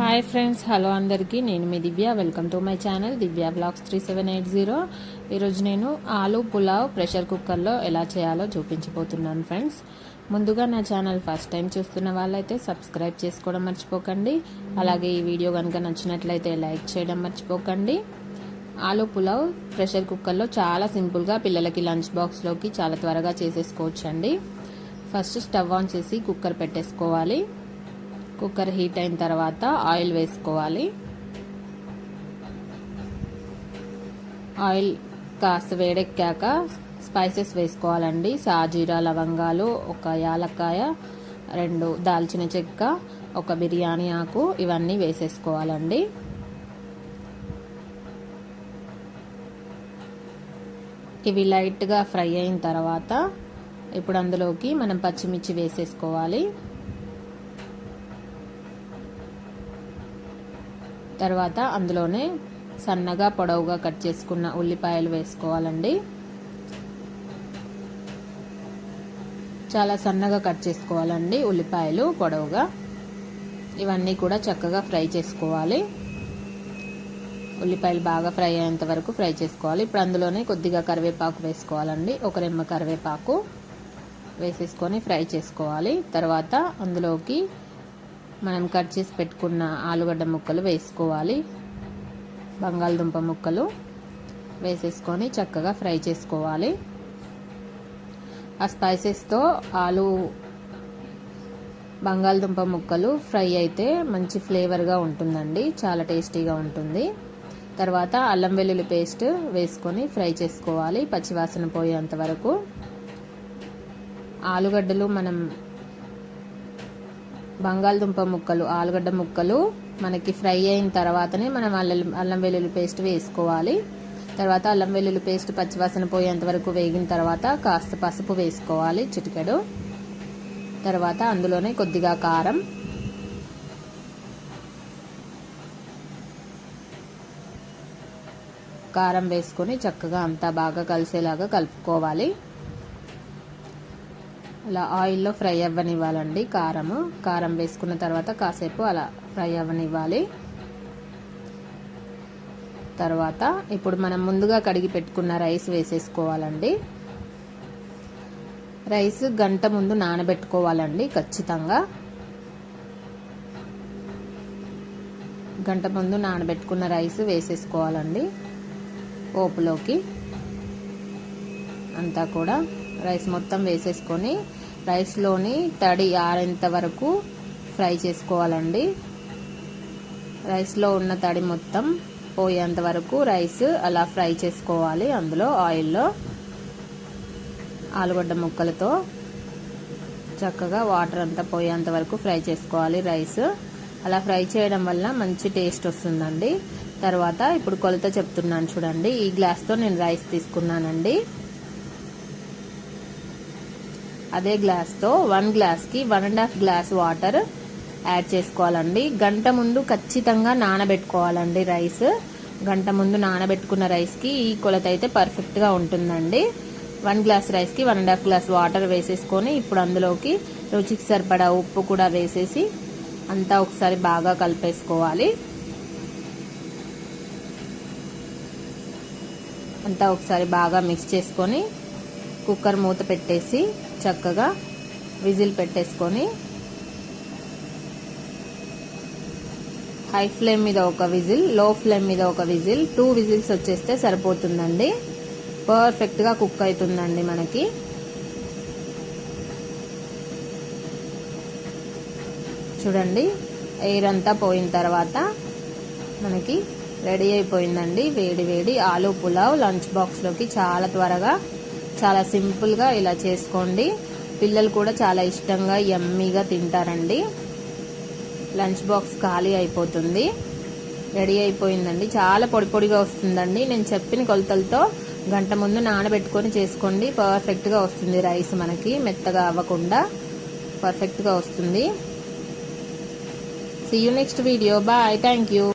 Hi friends hello అందరికీ. నేను మీ Divya. Welcome to my channel Divya blogs three seven eight zero ఈరోజు నేను ఆలు పులావ్ ప్రెషర్ కుక్కర్లో ఎలా చేయాలో చూపించబోతున్నాను ఫ్రెండ్స్ ముందుగా నా ఛానల్ ఫస్ట్ టైం చూస్తున్న వాళ్ళైతే సబ్స్క్రైబ్ చేసుకోవడం మర్చిపోకండి. అలాగే ఈ వీడియో కనుక నచ్చినట్లయితే లైక్ చేయడం మర్చిపోకండి. ఆలు పులావ్ ప్రెషర్ కుక్కర్లో చాలా సింపుల్గా పిల్లలకి లంచ్ బాక్స్లోకి చాలా త్వరగా చేసేసుకోవచ్చండి. ఫస్ట్ స్టవ్ ఆన్ చేసి కుక్కర్ పెట్టేసుకోవాలి. కుక్కర్ హీట్ అయిన తర్వాత ఆయిల్ వేసుకోవాలి. ఆయిల్ కాస్త వేడెక్కాక స్పైసెస్ వేసుకోవాలండి. సాజీరా లవంగాలు ఒక యాలక్కాయ రెండు దాల్చిన చెక్క ఒక బిర్యానీ ఆకు ఇవన్నీ వేసేసుకోవాలండి. ఇవి లైట్గా ఫ్రై అయిన తర్వాత ఇప్పుడు అందులోకి మనం పచ్చిమిర్చి వేసేసుకోవాలి. తర్వాత అందులోనే సన్నగా పొడవుగా కట్ చేసుకున్న ఉల్లిపాయలు వేసుకోవాలండి. చాలా సన్నగా కట్ చేసుకోవాలండి ఉల్లిపాయలు పొడవుగా. ఇవన్నీ కూడా చక్కగా ఫ్రై చేసుకోవాలి. ఉల్లిపాయలు బాగా ఫ్రై అయ్యేంత వరకు ఫ్రై చేసుకోవాలి. ఇప్పుడు అందులోనే కొద్దిగా కరివేపాకు వేసుకోవాలండి. ఒక రెమ్మ కరివేపాకు వేసేసుకొని ఫ్రై చేసుకోవాలి. తర్వాత అందులోకి మనం కట్ చేసి పెట్టుకున్న ఆలుగడ్డ ముక్కలు వేసుకోవాలి. బంగాళదుంప ముక్కలు వేసేసుకొని చక్కగా ఫ్రై చేసుకోవాలి. ఆ స్పైసెస్తో ఆలు బంగాళదుంప ముక్కలు ఫ్రై అయితే మంచి ఫ్లేవర్గా ఉంటుందండి. చాలా టేస్టీగా ఉంటుంది. తర్వాత అల్లం వెల్లుల్లి పేస్ట్ వేసుకొని ఫ్రై చేసుకోవాలి. పచ్చివాసన పోయేంత వరకు. ఆలుగడ్డలు మనం బంగాళదుంప ముక్కలు ఆలుగడ్డ ముక్కలు మనకి ఫ్రై అయిన తర్వాతనే మనం అల్లం అల్లం వెల్లుల్లి పేస్ట్ వేసుకోవాలి. తర్వాత అల్లం వెల్లుల్లి పేస్ట్ పచ్చివాసన పోయేంత వరకు వేగిన తర్వాత కాస్త పసుపు వేసుకోవాలి చిటికెడు. తర్వాత అందులోనే కొద్దిగా కారం. కారం వేసుకొని చక్కగా అంతా బాగా కలిసేలాగా కలుపుకోవాలి. అలా ఆయిల్లో ఫ్రై అవ్వనివ్వాలండి కారము. కారం వేసుకున్న తర్వాత కాసేపు అలా ఫ్రై అవ్వనివ్వాలి. తర్వాత ఇప్పుడు మనం ముందుగా కడిగి పెట్టుకున్న రైస్ వేసేసుకోవాలండి. రైస్ గంట ముందు నానబెట్టుకోవాలండి ఖచ్చితంగా. గంట ముందు నానబెట్టుకున్న రైస్ వేసేసుకోవాలండి. పోపులోకి అంతా కూడా రైస్ మొత్తం వేసేసుకొని రైస్లోని తడి ఆరేంత వరకు ఫ్రై చేసుకోవాలండి. రైస్లో ఉన్న తడి మొత్తం పోయేంత వరకు రైస్ అలా ఫ్రై చేసుకోవాలి. అందులో ఆయిల్లో ఆలుగడ్డ ముక్కలతో చక్కగా వాటర్ అంతా పోయేంత వరకు ఫ్రై చేసుకోవాలి రైస్. అలా ఫ్రై చేయడం వల్ల మంచి టేస్ట్ వస్తుందండి. తర్వాత ఇప్పుడు కొలత చెప్తున్నాను చూడండి. ఈ గ్లాస్తో నేను రైస్ తీసుకున్నానండి. అదే గ్లాస్తో వన్ గ్లాస్కి one and half glass water add చేసుకోవాలండి. గంట ముందు ఖచ్చితంగా నానబెట్టుకోవాలండి రైస్. గంట ముందు నానబెట్టుకున్న రైస్కి ఈ కొలత అయితే పర్ఫెక్ట్గా ఉంటుందండి. వన్ గ్లాస్ రైస్కి one and half glass water వేసేసుకొని ఇప్పుడు అందులోకి రుచికి సరిపడా ఉప్పు కూడా వేసేసి అంతా ఒకసారి బాగా కలిపేసుకోవాలి. అంతా ఒకసారి బాగా మిక్స్ చేసుకొని కుక్కర్ మూత పెట్టేసి చక్కగా విజిల్ పెట్టేసుకొని హై ఫ్లేమ్ మీద ఒక విజిల్లో ఫ్లేమ్ మీద ఒక విజిల్ టూ విజిల్స్ వచ్చేస్తే సరిపోతుందండి. పర్ఫెక్ట్గా కుక్ అవుతుందండి మనకి. చూడండి ఎయిర్ అంతా పోయిన తర్వాత మనకి రెడీ అయిపోయిందండి. వేడి వేడి ఆలూ పులావ్ లంచ్ బాక్స్లోకి చాలా త్వరగా చాలా సింపుల్గా ఇలా చేసుకోండి. పిల్లలు కూడా చాలా ఇష్టంగా ఎమ్మీగా తింటారండి. లంచ్ బాక్స్ ఖాళీ అయిపోతుంది. రెడీ అయిపోయిందండి. చాలా పొడి పొడిగా వస్తుందండి. నేను చెప్పిన కొలతలతో గంట ముందు నానబెట్టుకొని చేసుకోండి. పర్ఫెక్ట్గా వస్తుంది రైస్ మనకి. మెత్తగా అవ్వకుండా పర్ఫెక్ట్గా వస్తుంది. See you next video bye thank you